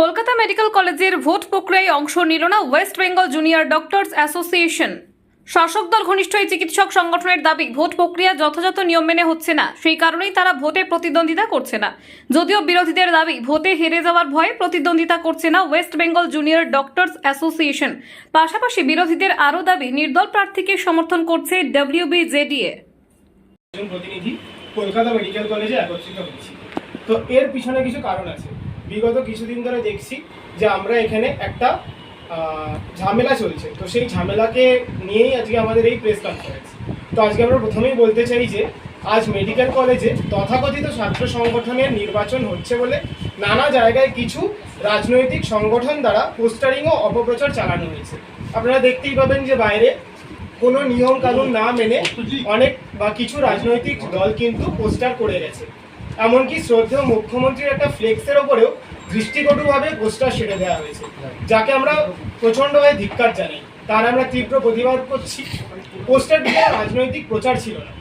Kolkata medical কলেজের vote প্রক্রিয়ায় অংশ নিল না West Bengal junior doctors association. শাসক দল ঘনিষ্ঠ এই চিকিৎসক সংগঠনের দাবি, ভোট প্রক্রিয়া যথাযথ নিয়ম মেনে হচ্ছে না। সেই কারণেই তারা ভোটে প্রতিদ্বন্দ্বিতা করছে না। যদিও বিরোধীদের দাবি, ভোটে হেরে যাওয়ার ভয়ে প্রতিদ্বন্দ্বিতা করছে না West Bengal junior doctors association. পাশাপাশি বিরোধীদের আরও দাবি, নির্দল প্রার্থীকে সমর্থন করছে ডব্লিউবিজেডিএ প্রতিনিধি কলকাতা মেডিকেল কলেজে একত্রিত হয়েছি। তো এর পিছনে কিছু কারণ আছে। বিগত কিছুদিন ধরে দেখছি যে আমরা এখানে একটা ঝামেলা চলছে। তো সেই ঝামেলাকে নিয়েই আজকে আমাদের এই প্রেস কনফারেন্স তো আজকে আমরা প্রথমেই বলতে চাই যে, আজ মেডিকেল কলেজে তথাকথিত ছাত্র সংগঠনের নির্বাচন হচ্ছে বলে নানা জায়গায় কিছু রাজনৈতিক সংগঠন দ্বারা পোস্টারিং ও অপপ্রচার চালানো হয়েছে। আপনারা দেখতেই পাবেন যে বাইরে কোনো নিয়ম কানুন না মেনে অনেক বা কিছু রাজনৈতিক দল কিন্তু পোস্টার করে গেছে। এমনকি শ্রদ্ধেয় মুখ্যমন্ত্রীর একটা ফ্লেক্সের ওপরেও দৃষ্টিকটুভাবে পোস্টার সেরে দেওয়া হয়েছে, যাকে আমরা প্রচণ্ডভাবে ধিক্কার জানাই। তার আমরা তীব্র প্রতিবাদ করছি। পোস্টারটিতে রাজনৈতিক প্রচার ছিল না।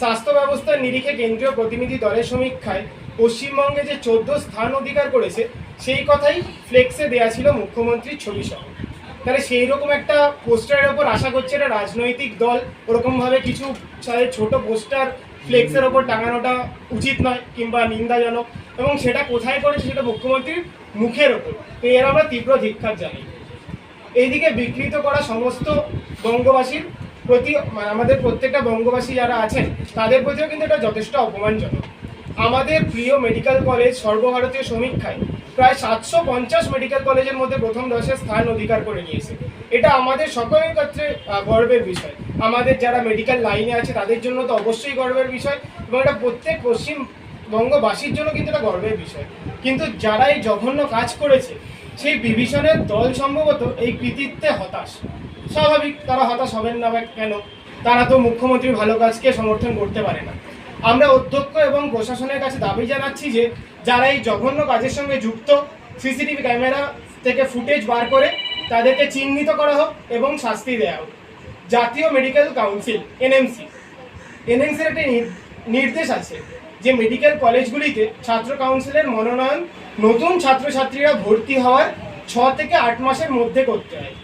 স্বাস্থ্য ব্যবস্থার নিরিখে কেন্দ্রীয় প্রতিনিধি দলের সমীক্ষায় পশ্চিমবঙ্গে যে চোদ্দ স্থান অধিকার করেছে, সেই কথাই ফ্লেক্সে দেয়া ছিল মুখ্যমন্ত্রীর ছবি সহ। তাহলে সেই রকম একটা পোস্টারের ওপর আশা করছে একটা রাজনৈতিক দল, ওরকমভাবে কিছু ছোট পোস্টার ফ্লেক্সের ওপর টাঙানোটা উচিত নয় কিংবা নিন্দাজনক। এবং সেটা কোথায় করেছে সেটা মুখ্যমন্ত্রীর মুখের ওপর। তো এর আমরা তীব্র ধিক্ষার জানি এইদিকে বিকৃত করা সমস্ত বঙ্গবাসীর প্রতি মানে আমাদের প্রত্যেকটা বঙ্গবাসী যারা আছেন, তাদের প্রতিও কিন্তু এটা যথেষ্ট অপমানজনক। আমাদের প্রিয় মেডিকেল কলেজ সর্বভারতীয় সমীক্ষায় প্রায় সাতশো পঞ্চাশ মেডিকেল কলেজের মধ্যে প্রথম দশে স্থান অধিকার করে নিয়েছে। এটা আমাদের সকলের ক্ষেত্রে গর্বের বিষয়। আমাদের যারা মেডিকেল লাইনে আছে, তাদের জন্য তো অবশ্যই গর্বের বিষয় এবং এটা প্রত্যেক পশ্চিমবঙ্গবাসীর জন্য কিন্তু এটা গর্বের বিষয়। কিন্তু যারা এই জঘন্য কাজ করেছে, সেই বিভীষণের দল সম্ভবত এই কৃতিত্বে হতাশ। স্বাভাবিক, তারা হতাশ হবেন না কেন? তারা তো মুখ্যমন্ত্রীর ভালো কাজকে সমর্থন করতে পারে না। আমরা অধ্যক্ষ এবং প্রশাসনের কাছে দাবি জানাচ্ছি যে, যারা এই জঘন্য কাজের সঙ্গে যুক্ত, সিসিটিভি ক্যামেরা থেকে ফুটেজ বার করে তাদেরকে চিহ্নিত করা হোক এবং শাস্তি দেওয়া হোক। জাতীয় মেডিকেল কাউন্সিল, এনএমসি। এনএমসির একটি নির- নির্দেশ আছে যে, মেডিকেল কলেজগুলিতে ছাত্র কাউন্সিলের মনোনয়ন নতুন ছাত্রছাত্রীরা ভর্তি হওয়ার ছ থেকে আট মাসের মধ্যে করতে হয়।